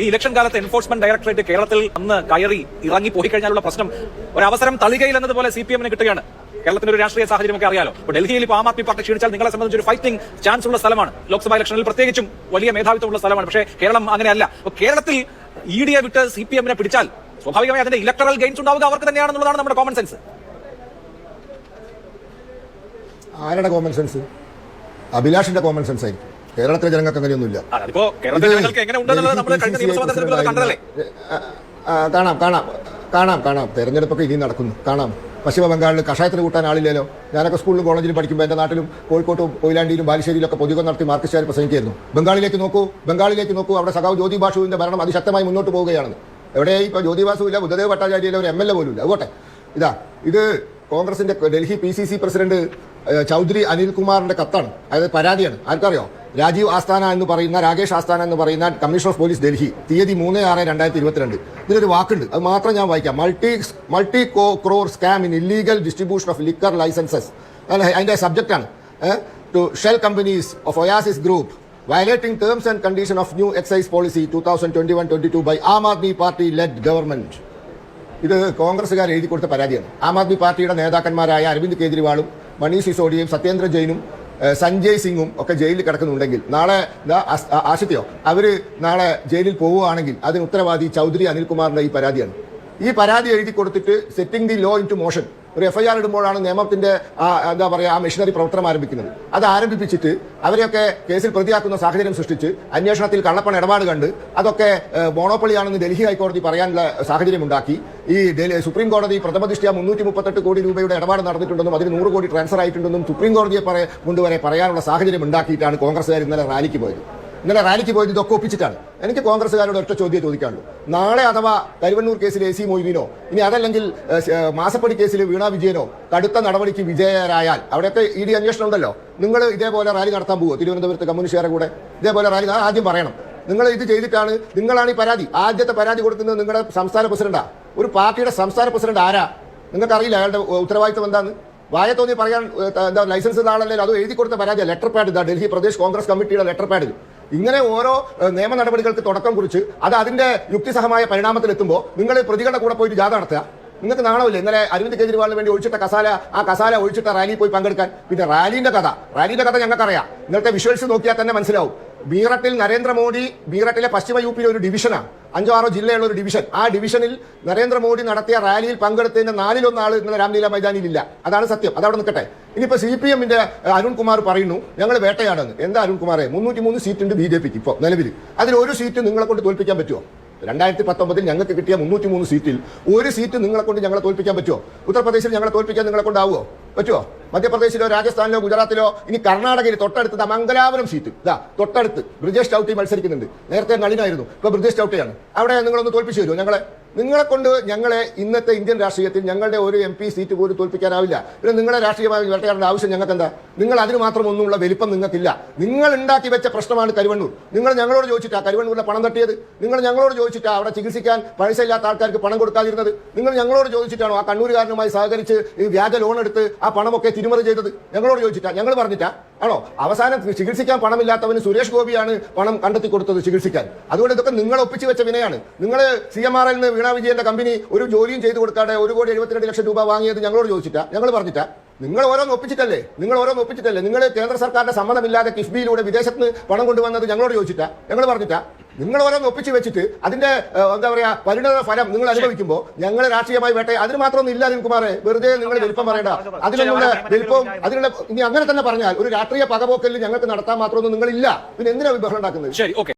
ഈ ഇലക്ഷൻ കാലത്ത് enforcement directorate കേരളത്തിൽ അന്ന് കയറി ഇറങ്ങി പോയി കഴിഞ്ഞാലുള്ള പ്രശ്നം ഒരു അവസരം തളികയിൽ എന്നതുപോലെ സി പി എമ്മിന് കിട്ടുകയാണ്. കേരളത്തിന്റെ ഒരു രാഷ്ട്രീയ സാഹചര്യം ഒക്കെ അറിയാലോ. ഇപ്പോൾ ഡൽഹിയിൽ ഇപ്പോൾ ആം ആദ്മി പാർട്ടി ക്ഷീണിച്ചാൽ നിങ്ങളെ സംബന്ധിച്ച് ഒരു ഫൈറ്റിംഗ് ചാൻസ് ഉള്ള സ്ഥലമാണ്. ലോക്സഭാ ഇലക്ഷനിൽ പ്രത്യേകിച്ചും വലിയ മേധാവിത്വമുള്ള സ്ഥലമാണ്. പക്ഷേ കേരളം അങ്ങനെയല്ല. അപ്പൊ കേരളത്തിൽ ഇ ഡിയെ വിട്ട് സി പി എമ്മിനെ പിടിച്ചാൽ സ്വാഭാവികമായി അതിന്റെ ഇലക്ടറൽ ഗെയിൻസ് ഉണ്ടാവുക അവർക്ക് തന്നെയാണെന്നുള്ളതാണ് നമ്മുടെ കോമൺ സെൻസ് ആരുടെ കോമൺ സെൻസ് അഭിലാഷിന്റെ കോമൺ സെൻസ് ആയിരിക്കും. കേരളത്തിലെ ജനങ്ങൾക്ക് അങ്ങനെയൊന്നുമില്ല. അതിപ്പോ കേരളത്തിലെ ജനങ്ങൾക്ക് എങ്ങനെ ഉണ്ടെന്നുള്ളത് നമ്മൾ കഴിഞ്ഞ നിയമസഭാ കണ്ടതല്ലേ? കാണാം കാണാം കാണാം കാണാം. തെരഞ്ഞെടുപ്പൊക്കെ ഇനിയും നടക്കുന്നു. കാണാം. പശ്ചിമ ബംഗാളിൽ കഷായത്തിന് കൂട്ടാൻ ആളില്ലല്ലോ. ഞാനൊക്കെ സ്കൂളിലും കോളേജിലും പഠിക്കുമ്പോൾ എന്റെ നാട്ടിലും കോഴിക്കോട്ടും കൊയിലാണ്ടിയിലും ബാലുശ്ശേരിയിലൊക്കെ പൊതുവെ നടത്തി മാർക്സിസ്റ്റുകാർ പ്രസംഗിക്കായിരുന്നു ബംഗാളിലേക്ക് നോക്കൂ ബംഗാളിലേക്ക് നോക്കൂ. അവിടെ സഖാവ് ജ്യോതി ബാഷുവിന്റെ ഭരണം അതിശക്തമായി മുന്നോട്ട് പോവുകയാണ്. എവിടെ ഇപ്പോൾ ജ്യോതി ബാസു ഇല്ല ബുദ്ധദേവ് ഭട്ടാചാര്യയിലെ ഒരു എം എൽ എ പോലും ഇല്ല. അതുകൊട്ടെ ഇതാ ഇത് കോൺഗ്രസിന്റെ Delhi P C C president Chaudhary അനിൽകുമാറിന്റെ കത്താണ്. അതായത് പരാതിയാണ്. ആർക്കറിയോ? രാജീവ് ആസ്ഥാന എന്ന് പറയുന്ന രാകേഷ് ആസ്ഥാന എന്ന് പറയുന്ന കമ്മീഷണർ ഓഫ് പോലീസ് ഡൽഹി തീയതി മൂന്ന് ആറ് രണ്ടായിരത്തി ഇരുപത്തിരണ്ട് ഇതിലൊരു വാക്കുണ്ട്. അത് മാത്രം ഞാൻ വായിക്കാം. Multi multi co crore scam in illegal distribution of liquor licences. അതിന്റെ ആണ്. To shell companies of Oasis group violating terms and condition of new excise policy two thousand twenty one twenty two by Aam Aadmi Party led government ഇത് കോൺഗ്രസ്സുകാർ എഴുതി കൊടുത്ത പരാതിയാണ്. ആം ആദ്മി പാർട്ടിയുടെ നേതാക്കന്മാരായ അരവിന്ദ് കെജ്രിവാളും മണീഷ് സിസോഡിയും സത്യേന്ദ്ര ജെയിനും സഞ്ജയ് സിംഗും ഒക്കെ ജയിലിൽ കിടക്കുന്നുണ്ടെങ്കിൽ നാളെ ദാ അവർ നാളെ ജയിലിൽ പോവുകയാണെങ്കിൽ അതിന് ഉത്തരവാദി ചൗധരി അനിൽകുമാറിന്റെ ഈ പരാതിയാണ്. ഈ പരാതി എഴുതി കൊടുത്തിട്ട് setting the law into motion ഒരു എഫ്ഐആർ ഇടുമ്പോഴാണ് നിയമത്തിന്റെ എന്താ പറയുക ആ മെഷീനറി പ്രവർത്തനം ആരംഭിക്കുന്നത്. അത് ആരംഭിപ്പിച്ചിട്ട് അവരെയൊക്കെ കേസിൽ പ്രതിയാക്കുന്ന സാഹചര്യം സൃഷ്ടിച്ച് അന്വേഷണത്തിൽ കള്ളപ്പണ ഇടപാട് കണ്ട് അതൊക്കെ മോണോപ്പൊളിയാണെന്ന് ഡൽഹി ഹൈക്കോടതി പറയാനുള്ള സാഹചര്യം ഉണ്ടാക്കി. ഈ സുപ്രീം കോടതി പ്രഥമദൃഷ്ടിയ മുന്നൂറ്റി മുപ്പത്തെട്ട് കോടി രൂപയുടെ ഇടപാട് നടന്നിട്ടുണ്ടെന്നും അതിന് നൂറ് കോടി ട്രാൻസ്ഫർ ആയിട്ടുണ്ടെന്നും സുപ്രീം കോടതിയെ കൊണ്ടുവരെ പറയാനുള്ള സാഹചര്യം ഉണ്ടാക്കിയിട്ടാണ് കോൺഗ്രസ്സുകാർ ഇന്നലെ റാലിക്ക് പോയത്. ഇന്നലെ റാലിക്ക് പോയത് ഇതൊക്കെ ഒപ്പിച്ചിട്ടാണ്. എനിക്ക് കോൺഗ്രസ്സുകാരോട് ഒറ്റ ചോദ്യം ചോദിക്കാനുള്ളൂ. നാളെ അഥവാ കരുവണ്ണൂർ കേസിൽ എ സി മൊയ്തീനോ ഇനി അതല്ലെങ്കിൽ മാസപ്പടി കേസിൽ വീണ വിജയനോ കടുത്ത നടപടിക്ക് വിജയരായാൽ അവിടെയൊക്കെ ഇ ഡി അന്വേഷണം ഉണ്ടല്ലോ. നിങ്ങൾ ഇതേപോലെ റാലി നടത്താൻ പോകുമോ തിരുവനന്തപുരത്ത് കമ്മ്യൂണിസ്റ്റുകാരെ കൂടെ ഇതേപോലെ റാലി ആദ്യം പറയണം. നിങ്ങൾ ഇത് ചെയ്തിട്ടാണ് നിങ്ങളാണ് ഈ പരാതി. ആദ്യത്തെ പരാതി കൊടുക്കുന്നത് നിങ്ങളുടെ സംസ്ഥാന പ്രസിഡന്റാ. ഒരു പാർട്ടിയുടെ സംസ്ഥാന പ്രസിഡന്റ് ആരാ? നിങ്ങൾക്കറിയില്ല അയാളുടെ ഉത്തരവാദിത്തം എന്താന്ന്. വായ തോന്നി പറയാൻ എന്താ ലൈസൻസ് ആളല്ലേ അത് എഴുതി കൊടുത്ത പരാതിയാണ് ലെറ്റർ പാഡ് ഇതാ ഡൽഹി പ്രദേശ് കോൺഗ്രസ് കമ്മിറ്റിയുടെ ലെറ്റർ പാഡിൽ ഇങ്ങനെ ഓരോ നിയമ നടപടികൾക്ക് തുടക്കം കുറിച്ച് അത് അതിന്റെ യുക്തിസഹമായ പരിണാമത്തിലെത്തുമ്പോൾ നിങ്ങൾ പ്രതികളുടെ കൂടെ പോയിട്ട് ജാഥ നടത്തുക. നിങ്ങൾക്ക് നാണമില്ല? ഇന്നലെ അരവിന്ദ് കെജ്രിവാളിന് വേണ്ടി ഒഴിച്ചിട്ട കസാല ആ കസാല ഒഴിച്ചിട്ട റാലിയിൽ പോയി പങ്കെടുക്കാൻ. പിന്നെ റാലിന്റെ കഥ. റാലിന്റെ കഥ ഞങ്ങൾക്കറിയാം. ഇന്നത്തെ വിഷ്വൽസ് നോക്കിയാൽ തന്നെ മനസ്സിലാവും. മീററ്റിൽ നരേന്ദ്രമോദി മീററ്റിലെ പശ്ചിമ യു പിയിലെ ഒരു ഡിവിഷനാണ് അഞ്ചോ ആറോ ജില്ലയുള്ള ഒരു ഡിവിഷൻ. ആ ഡിവിഷനിൽ നരേന്ദ്രമോദി നടത്തിയ റാലിയിൽ പങ്കെടുത്തതിന്റെ നാലിലൊന്ന് ആൾ ഇന്നലെ രാംലീല മൈതാനിയിലില്ല. അതാണ് സത്യം. അതവിടെ നിൽക്കട്ടെ. ഇനിയിപ്പോ സി പി എമ്മിന്റെ അരുൺകുമാർ പറയുന്നു ഞങ്ങൾ വേട്ടയാണെന്ന്. എന്താ അരുൺകുമാറെ? മുന്നൂറ്റി മൂന്ന് സീറ്റ് ഉണ്ട് ബി ജെ പിക്ക് ഇപ്പോൾ നിലവിൽ അതിൽ ഒരു സീറ്റ് നിങ്ങളെ കൊണ്ട് തോൽപ്പിക്കാൻ പറ്റുമോ രണ്ടായിരത്തി പത്തൊമ്പതിൽ ഞങ്ങൾക്ക് കിട്ടിയ മുന്നൂറ്റി മൂന്ന് സീറ്റിൽ ഒരു സീറ്റ് നിങ്ങളെ കൊണ്ട് ഞങ്ങളെ തോൽപ്പിക്കാൻ പറ്റുമോ? ഉത്തർപ്രദേശിൽ ഞങ്ങളെ തോൽപ്പിക്കാൻ നിങ്ങളെ കൊണ്ടാവുമോ? പറ്റുമോ? മധ്യപ്രദേശിലോ രാജസ്ഥാനിലോ ഗുജറാത്തിലോ ഇനി കർണാടകയിൽ തൊട്ടടുത്ത് മംഗലാപുരം സീറ്റ്. ഇതാ തൊട്ടടുത്ത് ബ്രിജേഷ് ചൌട്ടി മത്സരിക്കുന്നുണ്ട്. നേരത്തെ നളിനായിരുന്നു ഇപ്പൊ ബ്രിജേഷ് ചൌട്ടിയാണ്. അവിടെ നിങ്ങളൊന്ന് തോൽപ്പിച്ചു തരുമോ ഞങ്ങളെ? നിങ്ങളെ കൊണ്ട് ഞങ്ങളെ ഇന്നത്തെ ഇന്ത്യൻ രാഷ്ട്രീയത്തിൽ ഞങ്ങളുടെ ഒരു എം പി സീറ്റ് പോലും തോൽപ്പിക്കാനാവില്ല. പിന്നെ നിങ്ങളെ രാഷ്ട്രീയമായി വേട്ടയാടേണ്ട ആവശ്യം ഞങ്ങൾക്ക് എന്താ നിങ്ങൾ അതിന് മാത്രം ഒന്നുമുള്ള വലിപ്പം നിങ്ങൾക്കില്ല. നിങ്ങൾ ഉണ്ടാക്കി വെച്ച പ്രശ്നമാണ് കരുവണ്ണൂർ. നിങ്ങൾ ഞങ്ങളോട് ചോദിച്ചിട്ടാ കരുവണ്ണൂരിലെ പണം തട്ടിയത്? നിങ്ങൾ ഞങ്ങളോട് ചോദിച്ചിട്ടാ അവിടെ ചികിത്സിക്കാൻ പൈസ ഇല്ലാത്ത ആൾക്കാർക്ക് പണം കൊടുക്കാതിരുന്നത്? നിങ്ങൾ ഞങ്ങളോട് ചോദിച്ചിട്ടാണോ ആ കണ്ണൂരുകാരനുമായി സഹകരിച്ച് ഈ വ്യാജ ലോൺ എടുത്ത് ആ പണമൊക്കെ തിരിമറി ചെയ്തത്? ഞങ്ങളോട് ചോദിച്ചിട്ടാ. ഞങ്ങൾ പറഞ്ഞിട്ടാ. ആണോ? അവസാനം ചികിത്സിക്കാൻ പണമില്ലാത്തവന് സുരേഷ് ഗോപിയാണ് പണം കണ്ടെത്തി കൊടുത്തത് ചികിത്സിക്കാൻ. അതുകൊണ്ട് ഇതൊക്കെ നിങ്ങൾ ഒപ്പിച്ചു വെച്ച വിനയാണ്. നിങ്ങൾ സി എം ആർ നിന്ന് വീണ വിജയന്റെ കമ്പനി ഒരു ജോലിയും ചെയ്തു കൊടുക്കാതെ ഒരു കോടി എഴുപത്തിരണ്ട് ലക്ഷം രൂപ വാങ്ങിയത് ഞങ്ങളോട് ചോദിച്ചിട്ടാ? ഞങ്ങൾ പറഞ്ഞിട്ടാ? നിങ്ങൾ ഓരോന്ന് ഒപ്പിച്ചിട്ടല്ലേ? നിങ്ങൾ ഓരോന്ന് ഒപ്പിച്ചിട്ടല്ലേ? നിങ്ങൾ കേന്ദ്ര സർക്കാരിന്റെ സമ്മതമില്ലാതെ കിഫ്ബിയിലൂടെ വിദേശത്ത് പണം കൊണ്ടുവന്നത് ഞങ്ങളോട് ചോദിച്ചിട്ടാ? ഞങ്ങൾ പറഞ്ഞിട്ടാ? നിങ്ങൾ ഓരോന്ന് ഒപ്പിച്ച് വെച്ചിട്ട് അതിന്റെ എന്താ പറയാ പരിണത ഫലം നിങ്ങൾ അനുഭവിക്കുമ്പോൾ ഞങ്ങൾ രാഷ്ട്രീയമായി വേട്ടെ അതിന് മാത്രമൊന്നും ഇല്ല അനിൽകുമാറെ വെറുതെ നിങ്ങൾ വലിപ്പം പറയണ്ട. അതിനുള്ള വലിപ്പവും അതിനുള്ള ഇനി അങ്ങനെ തന്നെ പറഞ്ഞാൽ ഒരു രാഷ്ട്രീയ പകപോക്കലിൽ ഞങ്ങൾക്ക് നടത്താൻ മാത്രമൊന്നും നിങ്ങളില്ല. പിന്നെ എന്തിനാണ് ബഹളം ഉണ്ടാക്കുന്നത്? ശരി ഓക്കെ.